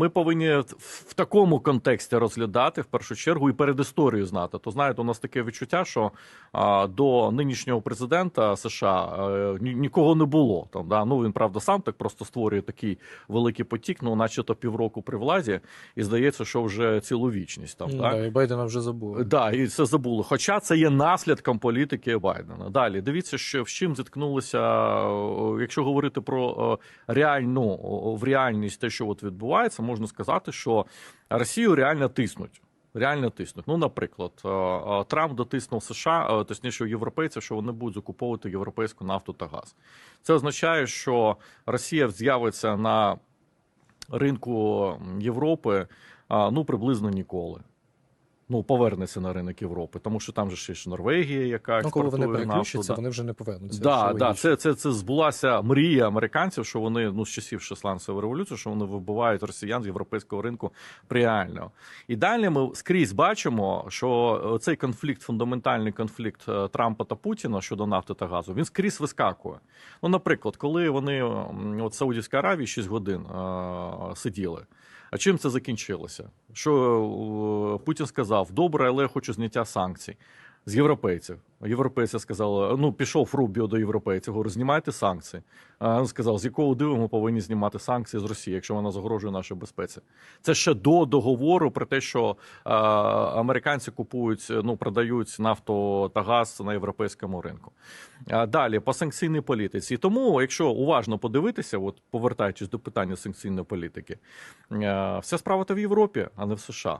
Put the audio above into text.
Ми повинні в такому контексті розглядати в першу чергу і перед історією знати. То знаєте, у нас таке відчуття, що а, до нинішнього президента США е, ні, нікого не було. Там да ну він правда сам так просто створює такий великий потік, ну наче-то півроку при владі, і здається, що вже цілу вічність там. Ну, так? і Байдена вже забули. Да, і це забули. Хоча це є наслідком політики Байдена. Далі дивіться, що з чим зіткнулися, якщо говорити про реальну в реальність, те, що от відбувається, можна сказати, що Росію реально тиснуть. Реально тиснуть. Ну, наприклад, е, е, Трамп дотиснув США, е, точніше європейців, що вони будуть закуповувати європейську нафту та газ. Це означає, що Росія з'явиться на ринку Європи ну приблизно ніколи. Ну, повернеться на ринок Європи, тому що там же ще ж Норвегія, яка Ну, коли вони переключаться, вони вже не повернуться. Да, да, це, це, це збулася мрія американців, що вони ну з часів шесланцевої революції, що вони вибивають росіян з європейського ринку реально. І далі ми скрізь бачимо, що е, цей конфлікт, фундаментальний конфлікт е, Трампа та Путіна щодо нафти та газу, він скрізь вискакує. Ну, наприклад, коли вони от Саудівська Аравія 6 годин е, сиділи. А чим це закінчилося? Що е, Путін сказав: добре, але я хочу зняття санкцій з європейців. Європейці сказали: ну пішов Рубіо до європейців, говорить, знімайте санкції. А він сказав, з якого диву ми повинні знімати санкції з Росії, якщо вона загрожує нашій безпеці. Це ще до договору про те, що е, американці купують, ну продають нафту та газ на європейському ринку. А далі по санкційній політиці. Тому, якщо уважно подивитися, от повертаючись до питання санкційної політики, е, вся справа то в Європі, а не в США.